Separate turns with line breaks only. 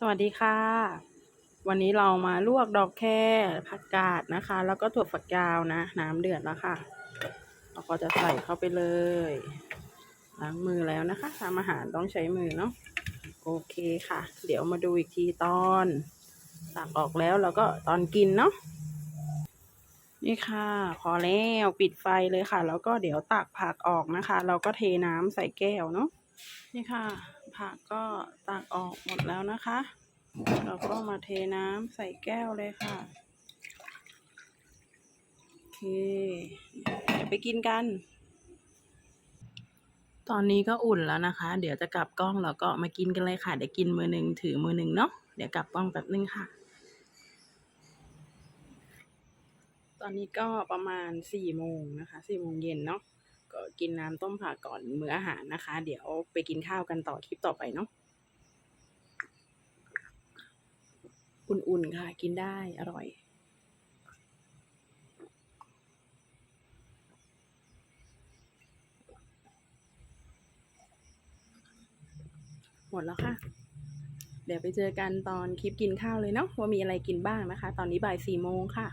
สวัสดีค่ะ วันนี้เรามาลวกดอกแคผักกาดนะคะ แล้วก็ถั่วฝักยาวนะ น้ำเดือดแล้วค่ะ เราก็จะใส่เข้าไปเลยล้างมือแล้วนะคะทำอาหารต้องใช้มือเนาะโอเคค่ะ เดี๋ยวมาดูอีกทีตอนตักออกแล้วแล้วก็ตอนกินเนาะนี่ค่ะ พอแล้วปิดไฟเลยค่ะ แล้วก็เดี๋ยวตักผักออกนะคะ เราก็เทน้ำใส่แก้วเนาะ นี่ค่ะ ผักก็ตักออกหมดแล้วนะคะ เราก็มาเทน้ำใส่แก้วเลยค่ะ โอเคเดี๋ยวไปกินกัน ตอนนี้ก็อุ่นแล้วนะคะ เดี๋ยวจะกลับกล้องแล้วก็มากินกันเลยค่ะ เดี๋ยวกินมือหนึ่งถือมือหนึ่งเนาะ เดี๋ยวกลับกล้องแป๊บนึงค่ะ ตอนนี้ก็ประมาณสี่โมงนะคะสี่โมงเย็นเนาะ กินน้ำต้มผักก่อนมื้ออาหารนะคะ เดี๋ยวไปกินข้าวกันต่อคลิปต่อไปเนาะอุ่นๆค่ะ กินได้อร่อยหมดแล้วค่ะ เดี๋ยวไปเจอกันตอนคลิปกินข้าวเลยเนาะว่ามีอะไรกินบ้างนะคะ ตอนนี้บ่ายสี่โมงค่ะ